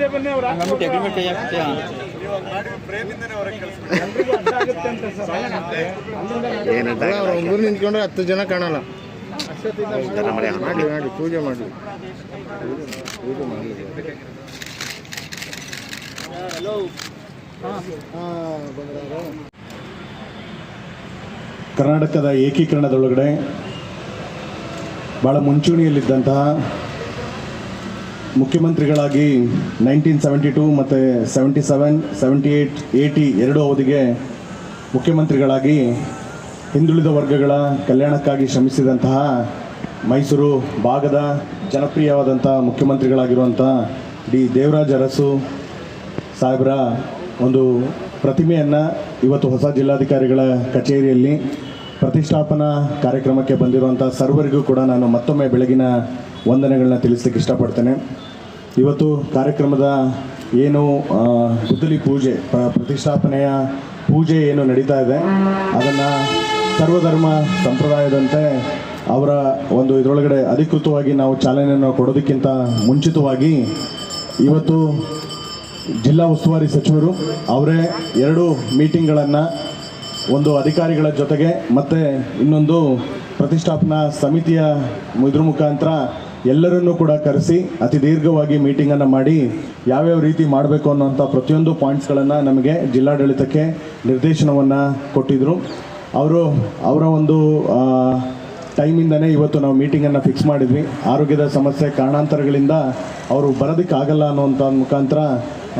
ಹಿಂದೆ ಬನ್ನಿ ಅವ್ರು ನಮ್ಗೆ ಅಗ್ರಿಮೆಂಟ್ ಕೈ ಹಾಕ್ತೀಯಾ ಎಲ್ರಿಗೂ ಅಡ್ಡ ಆಗುತ್ತೆ ಅಂತ ಸರ್ ಅಲ್ಲಿಂದ ಅವ್ರು ನಿಂತ್ಕೊಂಡ್ರೆ ಹತ್ತು ಜನ ಕಾಣಲ್ಲ. ಮಾಡಿ ಮಾಡಿ ಪೂಜೆ ಮಾಡಿ. ಪೂಜೆ ಮಾಡಿ. ಕರ್ನಾಟಕದ ಏಕೀಕರಣದೊಳಗಡೆ ಭಾಳ ಮುಂಚೂಣಿಯಲ್ಲಿದ್ದಂತಹ ಮುಖ್ಯಮಂತ್ರಿಗಳಾಗಿ ನೈನ್ಟೀನ್ ಸೆವೆಂಟಿ ಟು ಮತ್ತು seventy seven, seventy eight eighty ಎರಡು ಅವಧಿಗೆ ಮುಖ್ಯಮಂತ್ರಿಗಳಾಗಿ ಹಿಂದುಳಿದ ವರ್ಗಗಳ ಕಲ್ಯಾಣಕ್ಕಾಗಿ ಶ್ರಮಿಸಿದಂತಹ ಮೈಸೂರು ಭಾಗದ ಜನಪ್ರಿಯವಾದಂಥ ಮುಖ್ಯಮಂತ್ರಿಗಳಾಗಿರುವಂಥ ಡಿ ದೇವರಾಜ್ ಅರಸು ಸಾಹೇಬರ ಒಂದು ಪ್ರತಿಮೆಯನ್ನು ಇವತ್ತು ಹೊಸ ಜಿಲ್ಲಾಧಿಕಾರಿಗಳ ಕಚೇರಿಯಲ್ಲಿ ಪ್ರತಿಷ್ಠಾಪನಾ ಕಾರ್ಯಕ್ರಮಕ್ಕೆ ಬಂದಿರುವಂಥ ಸರ್ವರಿಗೂ ಕೂಡ ನಾನು ಮತ್ತೊಮ್ಮೆ ಬೆಳಗಿನ ವಂದನೆಗಳನ್ನ ತಿಳಿಸ್ಲಿಕ್ಕೆ ಇಷ್ಟಪಡ್ತೇನೆ. ಇವತ್ತು ಕಾರ್ಯಕ್ರಮದ ಏನು ಗುದ್ದಲಿ ಪೂಜೆ ಪ್ರತಿಷ್ಠಾಪನೆಯ ಪೂಜೆ ಏನು ನಡೀತಾ ಇದೆ, ಅದನ್ನು ಸರ್ವಧರ್ಮ ಸಂಪ್ರದಾಯದಂತೆ ಅವರ ಒಂದು ಇದರೊಳಗಡೆ ಅಧಿಕೃತವಾಗಿ ನಾವು ಚಾಲನೆಯನ್ನು ಕೊಡೋದಕ್ಕಿಂತ ಮುಂಚಿತವಾಗಿ ಇವತ್ತು ಜಿಲ್ಲಾ ಉಸ್ತುವಾರಿ ಸಚಿವರು ಅವರೇ ಎರಡು ಮೀಟಿಂಗ್ಗಳನ್ನು ಒಂದು ಅಧಿಕಾರಿಗಳ ಜೊತೆಗೆ ಮತ್ತು ಇನ್ನೊಂದು ಪ್ರತಿಷ್ಠಾಪನಾ ಸಮಿತಿಯ ಇದ್ರ ಮುಖಾಂತರ ಎಲ್ಲರನ್ನೂ ಕೂಡ ಕರೆಸಿ ಅತಿ ದೀರ್ಘವಾಗಿ ಮೀಟಿಂಗನ್ನು ಮಾಡಿ ಯಾವ್ಯಾವ ರೀತಿ ಮಾಡಬೇಕು ಅನ್ನೋಂಥ ಪ್ರತಿಯೊಂದು ಪಾಯಿಂಟ್ಸ್ಗಳನ್ನು ನಮಗೆ ಜಿಲ್ಲಾಡಳಿತಕ್ಕೆ ನಿರ್ದೇಶನವನ್ನು ಕೊಟ್ಟಿದ್ದರು ಅವರು, ಅವರ ಒಂದು ಟೈಮಿಂದನೇ ಇವತ್ತು ನಾವು ಮೀಟಿಂಗನ್ನು ಫಿಕ್ಸ್ ಮಾಡಿದ್ವಿ. ಆರೋಗ್ಯದ ಸಮಸ್ಯೆ ಕಾರಣಾಂತರಗಳಿಂದ ಅವರು ಬರೋದಕ್ಕಾಗಲ್ಲ ಅನ್ನೋಂಥ ಮುಖಾಂತರ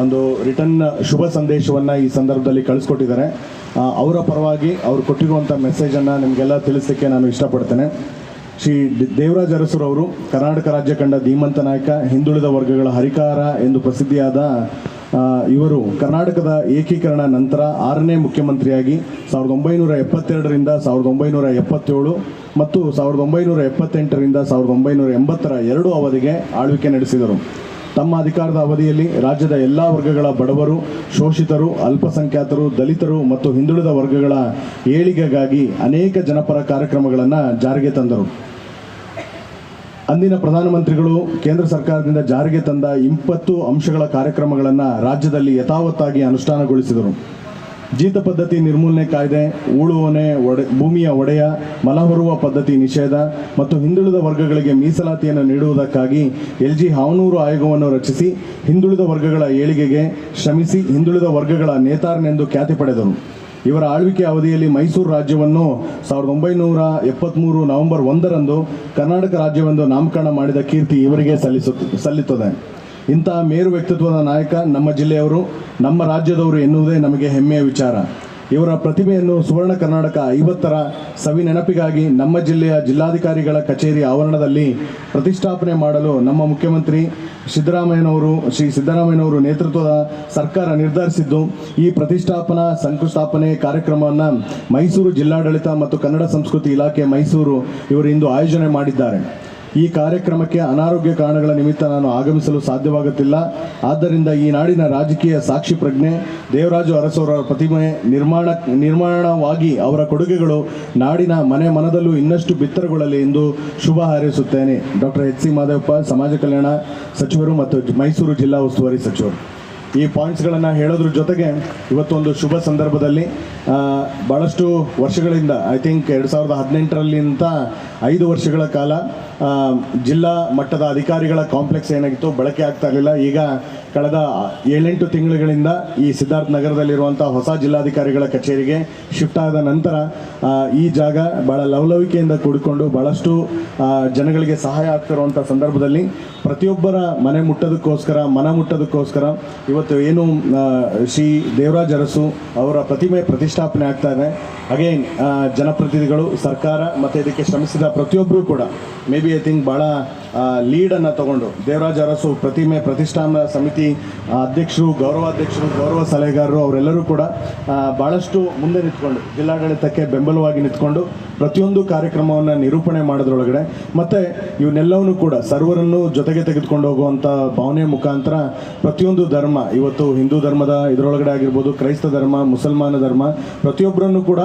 ಒಂದು ರಿಟರ್ನ್ ಶುಭ ಸಂದೇಶವನ್ನು ಈ ಸಂದರ್ಭದಲ್ಲಿ ಕಳಿಸ್ಕೊಟ್ಟಿದ್ದಾರೆ. ಅವರ ಪರವಾಗಿ ಅವರು ಕೊಟ್ಟಿರುವಂಥ ಮೆಸೇಜನ್ನು ನಿಮಗೆಲ್ಲ ತಿಳಿಸಲಿಕ್ಕೆ ನಾನು ಇಷ್ಟಪಡ್ತೇನೆ. ಶ್ರೀ ದೇವರಾಜ ಅರಸುರವರು ಕರ್ನಾಟಕ ರಾಜ್ಯ ಕಂಡ ಧೀಮಂತ ನಾಯಕ, ಹಿಂದುಳಿದ ವರ್ಗಗಳ ಹರಿಕಾರ ಎಂದು ಪ್ರಸಿದ್ಧಿಯಾದ ಇವರು ಕರ್ನಾಟಕದ ಏಕೀಕರಣ ನಂತರ ಆರನೇ ಮುಖ್ಯಮಂತ್ರಿಯಾಗಿ ಸಾವಿರದ ಒಂಬೈನೂರ ಎಪ್ಪತ್ತೆರಡರಿಂದ ಸಾವಿರದ ಒಂಬೈನೂರ ಎಪ್ಪತ್ತೇಳು ಮತ್ತು ಸಾವಿರದ ಒಂಬೈನೂರ ಎಪ್ಪತ್ತೆಂಟರಿಂದ ಸಾವಿರದ ಒಂಬೈನೂರ ಎಂಬತ್ತರ ಎರಡು ಅವಧಿಗೆ ಆಳ್ವಿಕೆ ನಡೆಸಿದರು. ತಮ್ಮ ಅಧಿಕಾರದ ಅವಧಿಯಲ್ಲಿ ರಾಜ್ಯದ ಎಲ್ಲ ವರ್ಗಗಳ ಬಡವರು, ಶೋಷಿತರು, ಅಲ್ಪಸಂಖ್ಯಾತರು, ದಲಿತರು ಮತ್ತು ಹಿಂದುಳಿದ ವರ್ಗಗಳ ಏಳಿಗೆಗಾಗಿ ಅನೇಕ ಜನಪರ ಕಾರ್ಯಕ್ರಮಗಳನ್ನು ಜಾರಿಗೆ ತಂದರು. ಅಂದಿನ ಪ್ರಧಾನಮಂತ್ರಿಗಳು ಕೇಂದ್ರ ಸರ್ಕಾರದಿಂದ ಜಾರಿಗೆ ತಂದ ಇಪ್ಪತ್ತು ಅಂಶಗಳ ಕಾರ್ಯಕ್ರಮಗಳನ್ನು ರಾಜ್ಯದಲ್ಲಿ ಯಥಾವತ್ತಾಗಿ ಅನುಷ್ಠಾನಗೊಳಿಸಿದರು. ಜೀತ ಪದ್ಧತಿ ನಿರ್ಮೂಲನೆ ಕಾಯ್ದೆ ಊಳುವನೆ ಒಡೆ, ಭೂಮಿಯ ಒಡೆಯ ಮಲಹೊರುವ ಪದ್ಧತಿ ನಿಷೇಧ ಮತ್ತು ಹಿಂದುಳಿದ ವರ್ಗಗಳಿಗೆ ಮೀಸಲಾತಿಯನ್ನು ನೀಡುವುದಕ್ಕಾಗಿ ಎಲ್ ಜಿ ಹಾವನೂರು ಆಯೋಗವನ್ನು ರಚಿಸಿ ಹಿಂದುಳಿದ ವರ್ಗಗಳ ಏಳಿಗೆಗೆ ಶ್ರಮಿಸಿ ಹಿಂದುಳಿದ ವರ್ಗಗಳ ನೇತಾರನೆಂದು ಖ್ಯಾತಿ ಪಡೆದರು. ಇವರ ಆಳ್ವಿಕೆ ಅವಧಿಯಲ್ಲಿ ಮೈಸೂರು ರಾಜ್ಯವನ್ನು ಸಾವಿರದ ಒಂಬೈನೂರ ಎಪ್ಪತ್ತ್ಮೂರು ನವೆಂಬರ್ ಒಂದರಂದು ಕರ್ನಾಟಕ ರಾಜ್ಯವೆಂದು ನಾಮಕರಣ ಮಾಡಿದ ಕೀರ್ತಿ ಇವರಿಗೆ ಸಲ್ಲಿಸು, ಸಲ್ಲಿಸುತ್ತದೆ. ಇಂತಹ ಮೇರು ವ್ಯಕ್ತಿತ್ವದ ನಾಯಕ ನಮ್ಮ ಜಿಲ್ಲೆಯವರು, ನಮ್ಮ ರಾಜ್ಯದವರು ಎನ್ನುವುದೇ ನಮಗೆ ಹೆಮ್ಮೆಯ ವಿಚಾರ. ಇವರ ಪ್ರತಿಭೆಯನ್ನು ಸುವರ್ಣ ಕರ್ನಾಟಕ ಐವತ್ತರ ಸವಿ ನೆನಪಿಗಾಗಿ ನಮ್ಮ ಜಿಲ್ಲೆಯ ಜಿಲ್ಲಾಧಿಕಾರಿಗಳ ಕಚೇರಿ ಆವರಣದಲ್ಲಿ ಪ್ರತಿಷ್ಠಾಪನೆ ಮಾಡಲು ನಮ್ಮ ಮುಖ್ಯಮಂತ್ರಿ ಸಿದ್ದರಾಮಯ್ಯನವರು, ಶ್ರೀ ಸಿದ್ದರಾಮಯ್ಯನವರು ನೇತೃತ್ವದ ಸರ್ಕಾರ ನಿರ್ಧರಿಸಿದ್ದು, ಈ ಪ್ರತಿಷ್ಠಾಪನಾ ಶಂಕುಸ್ಥಾಪನೆ ಕಾರ್ಯಕ್ರಮವನ್ನು ಮೈಸೂರು ಜಿಲ್ಲಾಡಳಿತ ಮತ್ತು ಕನ್ನಡ ಸಂಸ್ಕೃತಿ ಇಲಾಖೆ ಮೈಸೂರು ಇವರು ಇಂದು ಆಯೋಜನೆ ಮಾಡಿದ್ದಾರೆ. ಈ ಕಾರ್ಯಕ್ರಮಕ್ಕೆ ಅನಾರೋಗ್ಯ ಕಾರಣಗಳ ನಿಮಿತ್ತ ನಾನು ಆಗಮಿಸಲು ಸಾಧ್ಯವಾಗುತ್ತಿಲ್ಲ. ಆದ್ದರಿಂದ ಈ ನಾಡಿನ ರಾಜಕೀಯ ಸಾಕ್ಷಿ ಪ್ರಜ್ಞೆ, ದೇವರಾಜು ಅರಸವರ ಪ್ರತಿಮೆ, ನಿರ್ಮಾಣ, ನಿರ್ಮಾಣವಾಗಿ ಅವರ ಕೊಡುಗೆಗಳು ನಾಡಿನ ಮನೆ ಮನದಲ್ಲೂ ಇನ್ನಷ್ಟು ಬಿತ್ತರಗೊಳ್ಳಲಿ ಎಂದು ಶುಭ ಹಾರೈಸುತ್ತೇನೆ. ಡಾಕ್ಟರ್ ಎಚ್ ಸಿ ಮಾದೇವಪ್ಪ, ಸಮಾಜ ಕಲ್ಯಾಣ ಸಚಿವರು ಮತ್ತು ಮೈಸೂರು ಜಿಲ್ಲಾ ಉಸ್ತುವಾರಿ ಸಚಿವರು. ಈ ಪಾಯಿಂಟ್ಸ್ಗಳನ್ನು ಹೇಳೋದ್ರ ಜೊತೆಗೆ ಇವತ್ತೊಂದು ಶುಭ ಸಂದರ್ಭದಲ್ಲಿ ಭಾಳಷ್ಟು ವರ್ಷಗಳಿಂದ ಐ ಥಿಂಕ್ ಎರಡು ಸಾವಿರದ ಹದಿನೆಂಟರಲ್ಲಿಂತ ಐದು ವರ್ಷಗಳ ಕಾಲ ಜಿಲ್ಲಾ ಮಟ್ಟದ ಅಧಿಕಾರಿಗಳ ಕಾಂಪ್ಲೆಕ್ಸ್ ಏನಾಗಿತ್ತು, ಬಳಕೆ ಆಗ್ತಾ ಇರಲಿಲ್ಲ. ಈಗ ಕಳೆದ ಏಳೆಂಟು ತಿಂಗಳುಗಳಿಂದ ಈ ಸಿದ್ಧಾರ್ಥ ನಗರದಲ್ಲಿರುವಂಥ ಹೊಸ ಜಿಲ್ಲಾಧಿಕಾರಿಗಳ ಕಚೇರಿಗೆ ಶಿಫ್ಟ್ ಆದ ನಂತರ ಈ ಜಾಗ ಭಾಳ ಲವಲವಿಕೆಯಿಂದ ಕೂಡಿಕೊಂಡು ಭಾಳಷ್ಟು ಜನಗಳಿಗೆ ಸಹಾಯ ಆಗ್ತಿರುವಂಥ ಸಂದರ್ಭದಲ್ಲಿ ಪ್ರತಿಯೊಬ್ಬರ ಮನೆ ಮುಟ್ಟೋದಕ್ಕೋಸ್ಕರ, ಮನ ಮುಟ್ಟೋದಕ್ಕೋಸ್ಕರ ಇವತ್ತು ಏನು ಶ್ರೀ ದೇವರಾಜ್ ಅರಸು ಅವರ ಪ್ರತಿಮೆ ಪ್ರತಿಷ್ಠಾಪನೆ ಆಗ್ತಾ ಇದೆ. ಅಗೇನ್ ಜನಪ್ರತಿನಿಧಿಗಳು, ಸರ್ಕಾರ ಮತ್ತು ಇದಕ್ಕೆ ಶ್ರಮಿಸಿದ ಪ್ರತಿಯೊಬ್ಬರೂ ಕೂಡ ಮೇ ಬಿ ಐ ಥಿಂಕ್ ಭಾಳ ಲೀಡನ್ನು ತಗೊಂಡು. ದೇವರಾಜ ಅರಸು ಪ್ರತಿಮೆ ಪ್ರತಿಷ್ಠಾನ ಸಮಿತಿ ಅಧ್ಯಕ್ಷರು ಗೌರವಾಧ್ಯಕ್ಷರು ಗೌರವ ಸಲಹೆಗಾರರು ಅವರೆಲ್ಲರೂ ಕೂಡ ಭಾಳಷ್ಟು ಮುಂದೆ ನಿಂತ್ಕೊಂಡು, ಜಿಲ್ಲಾಡಳಿತಕ್ಕೆ ಬೆಂಬಲವಾಗಿ ನಿಂತ್ಕೊಂಡು ಪ್ರತಿಯೊಂದು ಕಾರ್ಯಕ್ರಮವನ್ನು ನಿರೂಪಣೆ ಮಾಡೋದ್ರೊಳಗಡೆ ಮತ್ತು ಇವನ್ನೆಲ್ಲವನ್ನೂ ಕೂಡ ಸರ್ವರನ್ನು ಜೊತೆಗೆ ತೆಗೆದುಕೊಂಡು ಹೋಗುವಂಥ ಭಾವನೆ ಮುಖಾಂತರ ಪ್ರತಿಯೊಂದು ಧರ್ಮ, ಇವತ್ತು ಹಿಂದೂ ಧರ್ಮದ ಇದರೊಳಗಡೆ ಆಗಿರ್ಬೋದು, ಕ್ರೈಸ್ತ ಧರ್ಮ, ಮುಸಲ್ಮಾನ ಧರ್ಮ, ಪ್ರತಿಯೊಬ್ಬರನ್ನು ಕೂಡ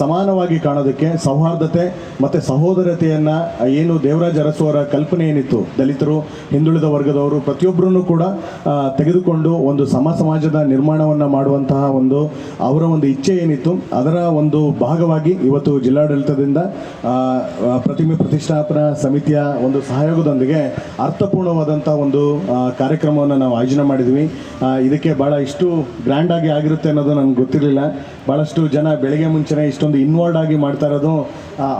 ಸಮಾನವಾಗಿ ಕಾಣೋದಕ್ಕೆ ಸೌಹಾರ್ದತೆ ಮತ್ತು ಸಹೋದರತೆಯನ್ನು, ಏನು ದೇವರಾಜ ಅರಸು ಅವರ ಕಲ್ಪನೆ ಏನಿತ್ತು? ದಲಿತರು, ಹಿಂದುಳಿದ ವರ್ಗದವರು, ಪ್ರತಿಯೊಬ್ಬರನ್ನು ಕೂಡ ತೆಗೆದುಕೊಂಡು ಒಂದು ಸಮ ಸಮಾಜದ ನಿರ್ಮಾಣವನ್ನು ಮಾಡುವಂತಹ ಒಂದು, ಅವರ ಒಂದು ಇಚ್ಛೆ ಏನಿತ್ತು, ಅದರ ಒಂದು ಭಾಗವಾಗಿ ಇವತ್ತು ಜಿಲ್ಲಾಡಳಿತದಿಂದ ಪ್ರತಿಮೆ ಪ್ರತಿಷ್ಠಾಪನಾ ಸಮಿತಿಯ ಒಂದು ಸಹಯೋಗದೊಂದಿಗೆ ಅರ್ಥಪೂರ್ಣವಾದಂಥ ಒಂದು ಕಾರ್ಯಕ್ರಮವನ್ನು ನಾವು ಆಯೋಜನೆ ಮಾಡಿದ್ವಿ. ಇದಕ್ಕೆ ಭಾಳ ಇಷ್ಟು ಗ್ರ್ಯಾಂಡ್ ಆಗಿ ಆಗಿರುತ್ತೆ ಅನ್ನೋದು ನನಗೆ ಗೊತ್ತಿರಲಿಲ್ಲ. ಭಾಳಷ್ಟು ಜನ ಬೆಳಗ್ಗೆ ಮುಂಚೆನೇ ಇಷ್ಟೊಂದು ಇನ್ವಾಲ್ವ್ ಆಗಿ ಮಾಡ್ತಾ ಇರೋದು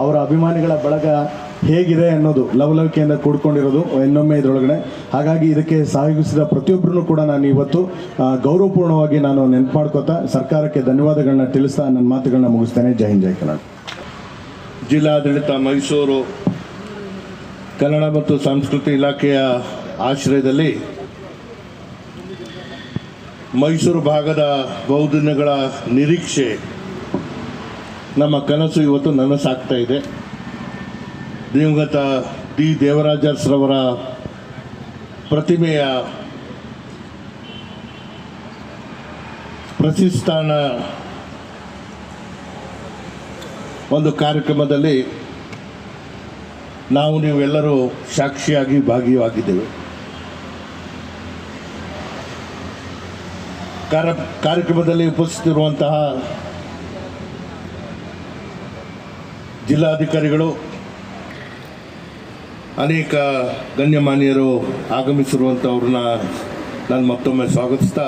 ಅವರ ಅಭಿಮಾನಿಗಳ ಬಳಗ ಹೇಗಿದೆ ಅನ್ನೋದು ಲವಲವಿಕೆಯಿಂದ ಕೂಡ್ಕೊಂಡಿರೋದು ಇನ್ನೊಮ್ಮೆ ಇದರೊಳಗಡೆ. ಹಾಗಾಗಿ ಇದಕ್ಕೆ ಸಹಕರಿಸಿದ ಪ್ರತಿಯೊಬ್ಬರನ್ನು ಕೂಡ ನಾನು ಇವತ್ತು ಗೌರವಪೂರ್ಣವಾಗಿ ನಾನು ನೆನಪು ಮಾಡ್ಕೋತಾ ಸರ್ಕಾರಕ್ಕೆ ಧನ್ಯವಾದಗಳನ್ನ ತಿಳಿಸ್ತಾ ನನ್ನ ಮಾತುಗಳನ್ನ ಮುಗಿಸ್ತೇನೆ. ಜೈ ಹಿಂದ್, ಜೈ ಕನ್ನಡ ಜಿಲ್ಲಾಡಳಿತ ಮೈಸೂರು ಕನ್ನಡ ಮತ್ತು ಸಂಸ್ಕೃತಿ ಇಲಾಖೆಯ ಆಶ್ರಯದಲ್ಲಿ ಮೈಸೂರು ಭಾಗದ ಬಹುದಿನಗಳ ನಿರೀಕ್ಷೆ ನಮ್ಮ ಕನಸು ಇವತ್ತು ನನಸಾಗ್ತಾ ಇದೆ. ದಿವಂಗತ ಡಿ ದೇವರಾಜರವರ ಪ್ರತಿಮೆಯ ಪ್ರತಿಷ್ಠಾನ ಒಂದು ಕಾರ್ಯಕ್ರಮದಲ್ಲಿ ನಾವು ನೀವೆಲ್ಲರೂ ಸಾಕ್ಷಿಯಾಗಿ ಭಾಗಿಯಾಗಿದ್ದೇವೆ. ಕಾರ್ಯ ಕಾರ್ಯಕ್ರಮದಲ್ಲಿ ಉಪಸ್ಥಿತಿರುವಂತಹ ಜಿಲ್ಲಾಧಿಕಾರಿಗಳು, ಅನೇಕ ಗಣ್ಯಮಾನ್ಯರು ಆಗಮಿಸಿರುವಂಥವ್ರನ್ನ ನಾನು ಮತ್ತೊಮ್ಮೆ ಸ್ವಾಗತಿಸ್ತಾ,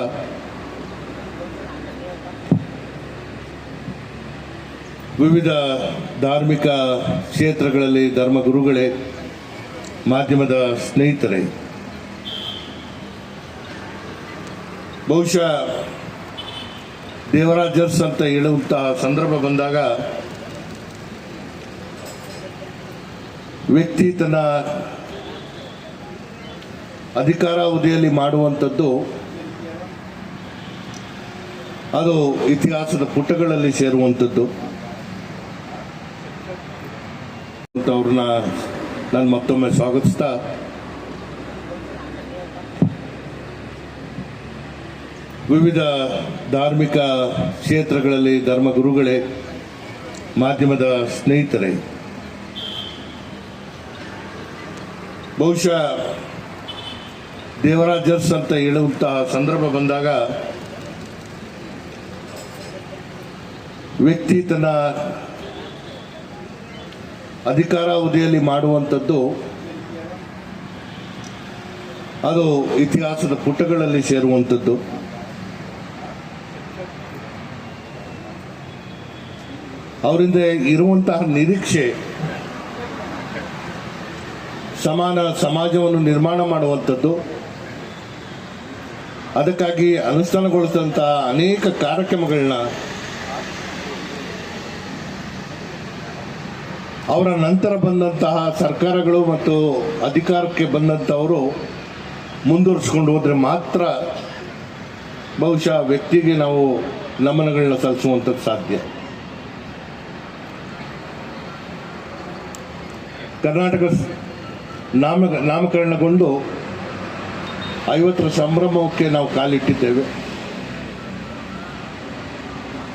ವಿವಿಧ ಧಾರ್ಮಿಕ ಕ್ಷೇತ್ರಗಳಲ್ಲಿ ಧರ್ಮಗುರುಗಳೇ ಮಾಧ್ಯಮದ ಸ್ನೇಹಿತರೇ, ಬಹುಶಃ ದೇವರಾಜರ್ಸ್ ಅಂತ ಹೇಳುವಂತಹ ಸಂದರ್ಭ ಬಂದಾಗ ವ್ಯಕ್ತಿ ತನ್ನ ಅಧಿಕಾರಾವಧಿಯಲ್ಲಿ ಮಾಡುವಂಥದ್ದು ಅದು ಇತಿಹಾಸದ ಪುಟಗಳಲ್ಲಿ ಸೇರುವಂಥದ್ದು. ಅವ್ರನ್ನ ನಾನು ಮತ್ತೊಮ್ಮೆ ಸ್ವಾಗತಿಸ್ತಾ ವಿವಿಧ ಧಾರ್ಮಿಕ ಕ್ಷೇತ್ರಗಳಲ್ಲಿ ಧರ್ಮಗುರುಗಳೇ, ಮಾಧ್ಯಮದ ಸ್ನೇಹಿತರೇ ಬಹುಶಃ ದೇವರಾಜರ್ಸ್ ಅಂತ ಹೇಳುವಂತಹ ಸಂದರ್ಭ ಬಂದಾಗ ವ್ಯಕ್ತಿ ತನ್ನ ಅಧಿಕಾರಾವಧಿಯಲ್ಲಿ ಮಾಡುವಂಥದ್ದು ಅದು ಇತಿಹಾಸದ ಪುಟಗಳಲ್ಲಿ ಸೇರುವಂಥದ್ದು. ಅವರಿಂದ ಇರುವಂತಹ ನಿರೀಕ್ಷೆ ಸಮಾನ ಸಮಾಜವನ್ನು ನಿರ್ಮಾಣ ಮಾಡುವಂಥದ್ದು. ಅದಕ್ಕಾಗಿ ಅನುಷ್ಠಾನಗೊಳಿಸಿದಂತಹ ಅನೇಕ ಕಾರ್ಯಕ್ರಮಗಳನ್ನ ಅವರ ನಂತರ ಬಂದಂತಹ ಸರ್ಕಾರಗಳು ಮತ್ತು ಅಧಿಕಾರಕ್ಕೆ ಬಂದಂಥವರು ಮುಂದುವರಿಸ್ಕೊಂಡು ಹೋದರೆ ಮಾತ್ರ ಬಹುಶಃ ವ್ಯಕ್ತಿಗೆ ನಾವು ನಮನಗಳನ್ನ ಸಲ್ಲಿಸುವಂಥದ್ದು ಸಾಧ್ಯ. ಕರ್ನಾಟಕ ನಾಮ, ನಾಮಕರಣಗೊಂಡು ಐವತ್ತರ ಸಂಭ್ರಮಕ್ಕೆ ನಾವು ಕಾಲಿಟ್ಟಿದ್ದೇವೆ.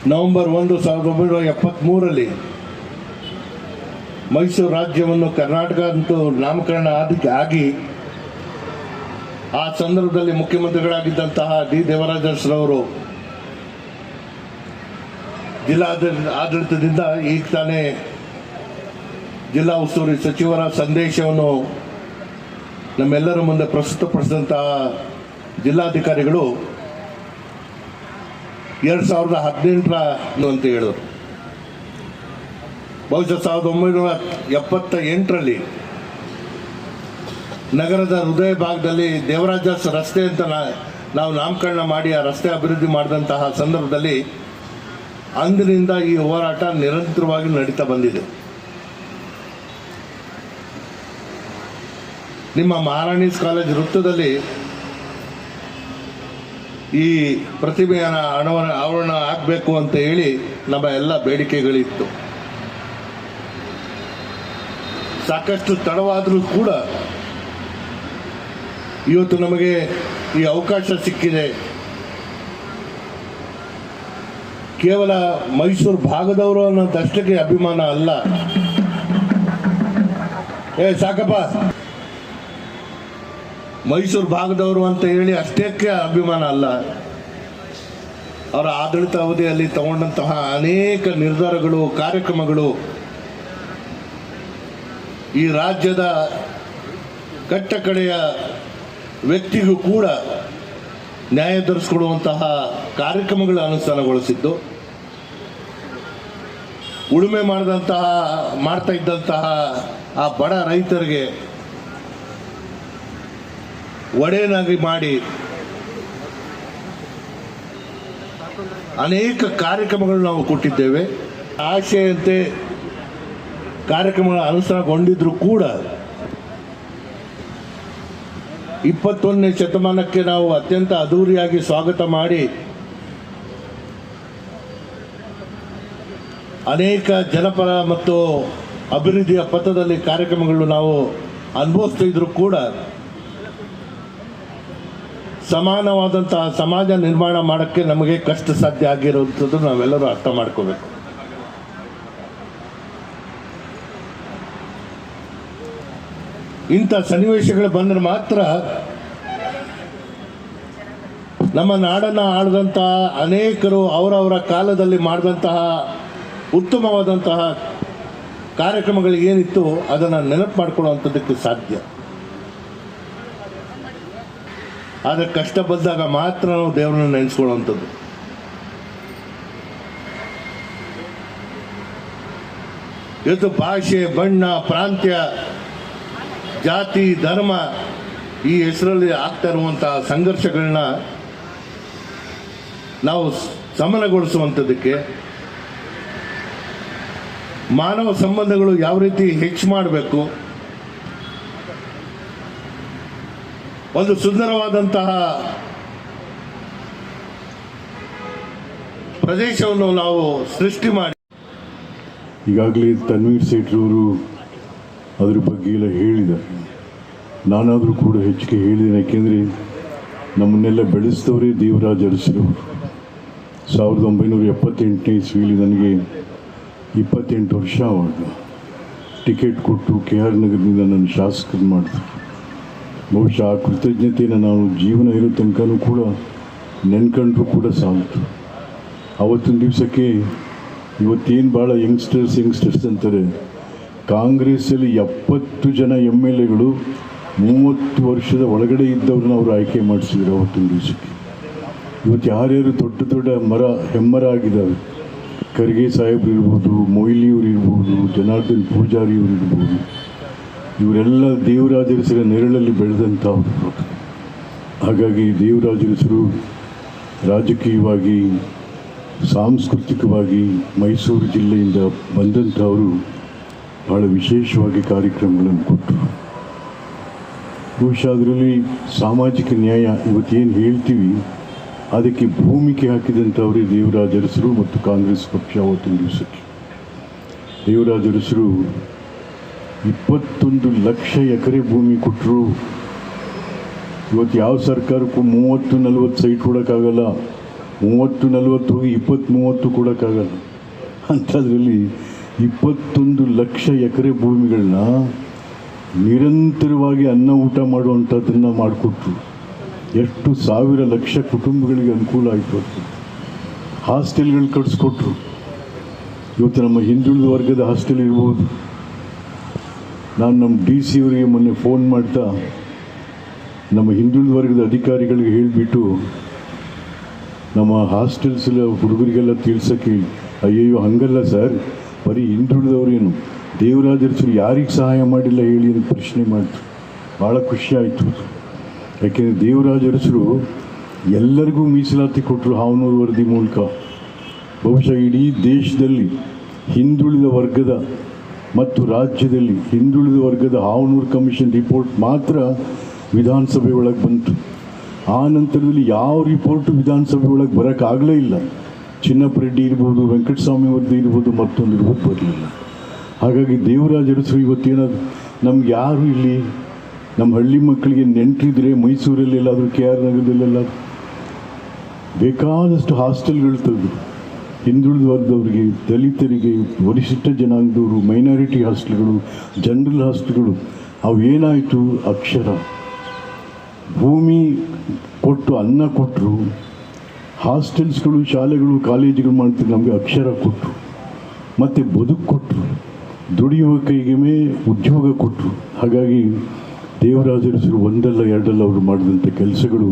ನವೆಂಬರ್ ಒಂದು ಸಾವಿರದ ಒಂಬೈನೂರ ಎಪ್ಪತ್ತ್ಮೂರರಲ್ಲಿ ಮೈಸೂರು ರಾಜ್ಯವನ್ನು ಕರ್ನಾಟಕ ಅಂತೂ ನಾಮಕರಣ ಆದಕ್ಕೆ ಆಗಿ ಆ ಸಂದರ್ಭದಲ್ಲಿ ಮುಖ್ಯಮಂತ್ರಿಗಳಾಗಿದ್ದಂತಹ ಡಿ. ದೇವರಾಜರವರು ಜಿಲ್ಲಾ ಆಡಳಿತದಿಂದ ಈಗ ತಾನೇ ಜಿಲ್ಲಾ ಉಸ್ತುವಾರಿ ಸಚಿವರ ಸಂದೇಶವನ್ನು ನಮ್ಮೆಲ್ಲರ ಮುಂದೆ ಪ್ರಸ್ತುತಪಡಿಸಿದಂತಹ ಜಿಲ್ಲಾಧಿಕಾರಿಗಳು ಎರಡು ಸಾವಿರದ ಹದಿನೆಂಟರ ಅಂತ ಹೇಳಿದರು. ಬಹುಶಃ ಸಾವಿರದ ಒಂಬೈನೂರ ಎಪ್ಪತ್ತ ಎಂಟರಲ್ಲಿ ನಗರದ ಹೃದಯ ಭಾಗದಲ್ಲಿ ದೇವರಾಜಸ್ ರಸ್ತೆ ಅಂತ ನಾವು ನಾಮಕರಣ ಮಾಡಿ ಆ ರಸ್ತೆ ಅಭಿವೃದ್ಧಿ ಮಾಡಿದಂತಹ ಸಂದರ್ಭದಲ್ಲಿ ಅಂದಿನಿಂದ ಈ ಹೋರಾಟ ನಿರಂತರವಾಗಿ ನಡೀತಾ ಬಂದಿದೆ. ನಿಮ್ಮ ಮಹಾರಾಣೀಸ್ ಕಾಲೇಜ್ ವೃತ್ತದಲ್ಲಿ ಈ ಪ್ರತಿಭೆಯ ಹಣವನ್ನು ಆವರಣ ಆಗಬೇಕು ಅಂತ ಹೇಳಿ ನಮ್ಮ ಎಲ್ಲ ಬೇಡಿಕೆಗಳಿತ್ತು. ಸಾಕಷ್ಟು ತಡವಾದರೂ ಕೂಡ ಇವತ್ತು ನಮಗೆ ಈ ಅವಕಾಶ ಸಿಕ್ಕಿದೆ. ಕೇವಲ ಮೈಸೂರು ಭಾಗದವರು ಅನ್ನೋದಷ್ಟಕ್ಕೆ ಅಭಿಮಾನ ಅಲ್ಲ. ಏ, ಸಾಕಪ್ಪ. ಮೈಸೂರು ಭಾಗದವರು ಅಂತ ಹೇಳಿ ಅಷ್ಟಕ್ಕೆ ಅಭಿಮಾನ ಅಲ್ಲ. ಅವರ ಆಡಳಿತ ಅವಧಿಯಲ್ಲಿ ತಗೊಂಡಂತಹ ಅನೇಕ ನಿರ್ಧಾರಗಳು, ಕಾರ್ಯಕ್ರಮಗಳು ಈ ರಾಜ್ಯದ ಕಟ್ಟ ಕಡೆಯ ವ್ಯಕ್ತಿಗೂ ಕೂಡ ನ್ಯಾಯ ದೊರಕಿಸಿಕೊಡುವಂತಹ ಕಾರ್ಯಕ್ರಮಗಳ ಅನುಷ್ಠಾನಗೊಳಿಸಿದ್ದು, ಉಳುಮೆ ಮಾಡಿದಂತಹ, ಮಾಡ್ತಾ ಇದ್ದಂತಹ ಆ ಬಡ ರೈತರಿಗೆ ಒಡೆಯನಾಗಿ ಮಾಡಿ ಅನೇಕ ಕಾರ್ಯಕ್ರಮಗಳು ನಾವು ಕೊಟ್ಟಿದ್ದೇವೆ. ಆಶೆಯಂತೆ ಕಾರ್ಯಕ್ರಮಗಳ ಅನುಷ್ಠಾನಗೊಂಡಿದ್ರು ಕೂಡ ಇಪ್ಪತ್ತೊಂದನೇ ಶತಮಾನಕ್ಕೆ ನಾವು ಅತ್ಯಂತ ಅದ್ಧೂರಿಯಾಗಿ ಸ್ವಾಗತ ಮಾಡಿ ಅನೇಕ ಜನಪರ ಮತ್ತು ಅಭಿವೃದ್ಧಿಯ ಪಥದಲ್ಲಿ ಕಾರ್ಯಕ್ರಮಗಳು ನಾವು ಅನುಭವಿಸ್ತಿದ್ರು ಕೂಡ ಸಮಾನವಾದಂತಹ ಸಮಾಜ ನಿರ್ಮಾಣ ಮಾಡೋಕ್ಕೆ ನಮಗೆ ಕಷ್ಟ ಸಾಧ್ಯ ಆಗಿರುವಂಥದ್ದು ನಾವೆಲ್ಲರೂ ಅರ್ಥ ಮಾಡ್ಕೋಬೇಕು. ಇಂಥ ಸನ್ನಿವೇಶಗಳು ಬಂದರೆ ಮಾತ್ರ ನಮ್ಮ ನಾಡನ್ನು ಆಡಿದಂತಹ ಅನೇಕರು ಅವರವರ ಕಾಲದಲ್ಲಿ ಮಾಡಿದಂತಹ ಉತ್ತಮವಾದಂತಹ ಕಾರ್ಯಕ್ರಮಗಳು ಏನಿತ್ತು ಅದನ್ನು ನೆನಪು ಮಾಡ್ಕೊಳ್ಳುವಂಥದ್ದಕ್ಕೆ ಸಾಧ್ಯ. ಆದರೆ ಕಷ್ಟ ಬಂದಾಗ ಮಾತ್ರ ನಾವು ದೇವರನ್ನ ನೆನೆಸ್ಕೊಳ್ಳುವಂಥದ್ದು ಇವತ್ತು ಭಾಷೆ, ಬಣ್ಣ, ಪ್ರಾಂತ್ಯ, ಜಾತಿ, ಧರ್ಮ ಈ ಹೆಸರಲ್ಲಿ ಆಗ್ತಾ ಇರುವಂತಹ ಸಂಘರ್ಷಗಳನ್ನ ನಾವು ಸಮನಗೊಳಿಸುವಂಥದ್ದಕ್ಕೆ ಮಾನವ ಸಂಬಂಧಗಳು ಯಾವ ರೀತಿ ಹೆಚ್ಚು ಮಾಡಬೇಕು ಒಂದು ಸುಂದರವಾದಂತಹ ಪ್ರದೇಶವನ್ನು ನಾವು ಸೃಷ್ಟಿ ಮಾಡಿ. ಈಗಾಗಲೇ ತನ್ವೀರ್ ಸೇಠ್ರವರು ಅದ್ರ ಬಗ್ಗೆ ಎಲ್ಲ ಹೇಳಿದ್ದಾರೆ. ನಾನಾದರೂ ಕೂಡ ಹೆಚ್ಚಿಗೆ ಹೇಳಿದ್ದೇನೆ, ಯಾಕೆಂದರೆ ನಮ್ಮನ್ನೆಲ್ಲ ಬೆಳೆಸಿದವರೇ ದೇವರಾಜ ಅರಸರು. ಸಾವಿರದ ಒಂಬೈನೂರ ಎಪ್ಪತ್ತೆಂಟನೇ ಇಸ್ವಿಲಿ ನನಗೆ ಇಪ್ಪತ್ತೆಂಟು ವರ್ಷ ಆವಾಗ ಟಿಕೆಟ್ ಕೊಟ್ಟು ಕೆ ಆರ್ ನಗರದಿಂದ ನನ್ನ ಶಾಸಕರು ಮಾಡಿದ್ರು ಬಹುಶಃ ಆ ಕೃತಜ್ಞತೆಯನ್ನು ನಾವು ಜೀವನ ಇರೋ ತನಕನೂ ಕೂಡ ನೆನ್ಕೊಂಡ್ರೂ ಕೂಡ ಸಾಲ್ತು ಅವತ್ತಿನ ದಿವಸಕ್ಕೆ ಇವತ್ತೇನು ಭಾಳ ಯಂಗ್ಸ್ಟರ್ಸ್ ಯಂಗ್ಸ್ಟರ್ಸ್ ಅಂತಾರೆ, ಕಾಂಗ್ರೆಸ್ಸಲ್ಲಿ ಎಪ್ಪತ್ತು ಜನ ಎಂ ಎಲ್ ಎಗಳು ಮೂವತ್ತು ವರ್ಷದ ಒಳಗಡೆ ಇದ್ದವ್ರನ್ನ ಅವರು ಆಯ್ಕೆ ಮಾಡಿಸಿದ್ರು ಅವತ್ತಿನ ದಿವಸಕ್ಕೆ. ಇವತ್ತು ಯಾರ್ಯಾರು ದೊಡ್ಡ ದೊಡ್ಡ ಮರ ಹೆಮ್ಮರ ಆಗಿದ್ದಾವೆ ಖರ್ಗೆ ಸಾಹೇಬ್ರು ಇರ್ಬೋದು, ಮೊಯ್ಲಿಯವ್ರು ಇರ್ಬೋದು, ಜನಾರ್ದನ್ ಪೂಜಾರಿಯವರು ಇರ್ಬೋದು ಇವರೆಲ್ಲ ದೇವರಾಜರಸರ ನೆರಳಲ್ಲಿ ಬೆಳೆದಂಥವ್ರು. ಹಾಗಾಗಿ ದೇವರಾಜರಸರು ರಾಜಕೀಯವಾಗಿ, ಸಾಂಸ್ಕೃತಿಕವಾಗಿ ಮೈಸೂರು ಜಿಲ್ಲೆಯಿಂದ ಬಂದಂಥವರು ಭಾಳ ವಿಶೇಷವಾಗಿ ಕಾರ್ಯಕ್ರಮಗಳನ್ನು ಕೊಟ್ಟರು. ಬಹುಶಃ ಅದರಲ್ಲಿ ಸಾಮಾಜಿಕ ನ್ಯಾಯ ಇವತ್ತೇನು ಹೇಳ್ತೀವಿ, ಅದಕ್ಕೆ ಭೂಮಿಕೆ ಹಾಕಿದಂಥವರೇ ದೇವರಾಜರಸರು ಮತ್ತು ಕಾಂಗ್ರೆಸ್ ಪಕ್ಷ ಅವತ್ತಿನ ದಿವಸಕ್ಕೆ. ದೇವರಾಜ ಅರಸರು ಇಪ್ಪತ್ತೊಂದು ಲಕ್ಷ ಎಕರೆ ಭೂಮಿ ಕೊಟ್ಟರು ಇವತ್ತು ಯಾವ ಸರ್ಕಾರಕ್ಕೂ ಮೂವತ್ತು ನಲವತ್ತು ಸೈಟ್ ಕೊಡೋಕ್ಕಾಗಲ್ಲ. ಮೂವತ್ತು ನಲವತ್ತು ಹೋಗಿ ಇಪ್ಪತ್ತು ಮೂವತ್ತು ಕೊಡೋಕ್ಕಾಗಲ್ಲ. ಅಂಥದ್ರಲ್ಲಿ ಇಪ್ಪತ್ತೊಂದು ಲಕ್ಷ ಎಕರೆ ಭೂಮಿಗಳನ್ನ ನಿರಂತರವಾಗಿ ಅನ್ನ ಊಟ ಮಾಡುವಂಥದ್ದನ್ನು ಮಾಡಿಕೊಟ್ರು. ಎಷ್ಟು ಸಾವಿರ ಲಕ್ಷ ಕುಟುಂಬಗಳಿಗೆ ಅನುಕೂಲ ಆಯಿತು ಅದು ಹಾಸ್ಟೆಲ್ಗಳು ಕಟ್ಸ್ಕೊಟ್ರು. ಇವತ್ತು ನಮ್ಮ ಹಿಂದುಳಿದ ವರ್ಗದ ಹಾಸ್ಟೆಲ್ ಇರ್ಬೋದು. ನಾನು ನಮ್ಮ ಡಿ ಸಿ ಅವರಿಗೆ ಮೊನ್ನೆ ಫೋನ್ ಮಾಡ್ತಾ ನಮ್ಮ ಹಿಂದುಳಿದ ವರ್ಗದ ಅಧಿಕಾರಿಗಳಿಗೆ ಹೇಳಿಬಿಟ್ಟು ನಮ್ಮ ಹಾಸ್ಟೆಲ್ಸ್ ಹುಡುಗರಿಗೆಲ್ಲ ತಿಳ್ಸಕ್ಕೆ ಅಯ್ಯಯ್ಯೋ, ಹಂಗಲ್ಲ ಸರ್. ಬರೀ ಹಿಂದುಳಿದವ್ರೇನು ದೇವರಾಜರ್ಸರು ಯಾರಿಗೆ ಸಹಾಯ ಮಾಡಿಲ್ಲ ಹೇಳಿ ಅಂತ ಪ್ರಶ್ನೆ ಮಾಡಿದ್ರು ಭಾಳ ಖುಷಿ ಆಯಿತು. ಯಾಕೆಂದರೆ ದೇವರಾಜರಸರು ಎಲ್ಲರಿಗೂ ಮೀಸಲಾತಿ ಕೊಟ್ಟರು ಹಾವನೂರು ವರದಿ ಮೂಲಕ. ಬಹುಶಃ ಇಡೀ ದೇಶದಲ್ಲಿ ಹಿಂದುಳಿದ ವರ್ಗದ ಮತ್ತು ರಾಜ್ಯದಲ್ಲಿ ಹಿಂದುಳಿದ ವರ್ಗದ ಹಾವನೂರು ಕಮಿಷನ್ ರಿಪೋರ್ಟ್ ಮಾತ್ರ ವಿಧಾನಸಭೆ ಒಳಗೆ ಬಂತು. ಆ ನಂತರದಲ್ಲಿ ಯಾವ ರಿಪೋರ್ಟು ವಿಧಾನಸಭೆ ಒಳಗೆ ಬರೋಕ್ಕಾಗಲೇ ಇಲ್ಲ. ಚಿನ್ನಪ್ಪ ರೆಡ್ಡಿ ಇರ್ಬೋದು, ವೆಂಕಟಸ್ವಾಮಿ ವರದಿ ಇರ್ಬೋದು, ಮತ್ತೊಂದು ಇರ್ಬೋದು ಬರಲಿಲ್ಲ. ಹಾಗಾಗಿ ದೇವರಾಜ ಅರಸರು ಇವತ್ತೇನಾದ್ರು ನಮ್ಗೆ ಯಾರು ಇಲ್ಲಿ ನಮ್ಮ ಹಳ್ಳಿ ಮಕ್ಕಳಿಗೆ ನೆಂಟರಿದ್ರೆ ಮೈಸೂರಲ್ಲಿ ಎಲ್ಲಾದರೂ ಕೆ ಆರ್ ನಗರದಲ್ಲೆಲ್ಲ ಬೇಕಾದಷ್ಟು ಹಾಸ್ಟೆಲ್ಗಳು ತೆಗೆದು ಹಿಂದುಳಿದ ವರ್ಗದವರಿಗೆ, ದಲಿತರಿಗೆ, ವರಿಷ್ಠ ಜನಾಂಗದವರು ಮೈನಾರಿಟಿ ಹಾಸ್ಟೆಲ್ಗಳು ಜನರಲ್ ಹಾಸ್ಟೆಲ್ಗಳು ಅವು ಏನಾಯಿತು? ಅಕ್ಷರ. ಭೂಮಿ ಕೊಟ್ಟು ಅನ್ನ ಕೊಟ್ಟರು ಹಾಸ್ಟೆಲ್ಸ್ಗಳು ಶಾಲೆಗಳು, ಕಾಲೇಜುಗಳು ಮಾಡ್ತಾರೆ ನಮಗೆ ಅಕ್ಷರ ಕೊಟ್ಟರು ಮತ್ತು ಬದುಕು ಕೊಟ್ಟರು ದುಡಿಯುವ ಕೈಗೆ ಉದ್ಯೋಗ ಕೊಟ್ಟರು ಹಾಗಾಗಿ ದೇವರಾಜರಸರು ಒಂದಲ್ಲ ಎರಡಲ್ಲ ಅವರು ಮಾಡಿದಂಥ ಕೆಲಸಗಳು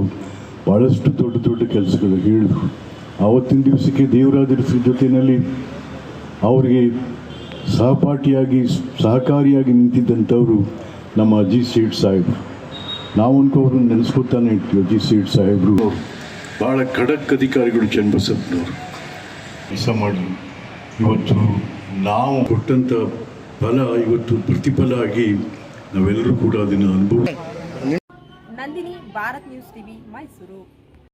ಭಾಳಷ್ಟು ದೊಡ್ಡ ದೊಡ್ಡ ಕೆಲಸಗಳು ಹೇಳಿದರು. ಆವತ್ತಿನ ದಿವಸಕ್ಕೆ ದೇವರಾಜರಸರ ಜೊತೆಯಲ್ಲಿ ಅವರಿಗೆ ಸಹಪಾಠಿಯಾಗಿ ಸಹಕಾರಿಯಾಗಿ ನಿಂತಿದ್ದಂಥವರು ನಮ್ಮ ಅಜಿತ್ ಸೇಠ್ ಸಾಹೇಬ್ರು ನಾವು ಅನ್ಕೋರು ನೆನೆಸ್ಕೊತಾನೆ ಇರ್ತೀವಿ ಅಜಿತ್ ಸೇಠ್ ಸಾಹೇಬ್ರು. ಭಾಳ ಖಡಕ್ ಅಧಿಕಾರಿಗಳು ಚನ್ನಬಸಪ್ಪನವರು ಕೆಲಸ ಮಾಡಿ. ಇವತ್ತು ನಾವು ಕೊಟ್ಟಂಥ ಫಲ ಇವತ್ತು ಪ್ರತಿಫಲ ಆಗಿ ನಾವೆಲ್ಲರೂ ಕೂಡ ಅದನ್ನು ಅನುಭವ ನಂದಿನಿ ಭಾರತ್ ನ್ಯೂಸ್ ಟಿವಿ ಮೈಸೂರು.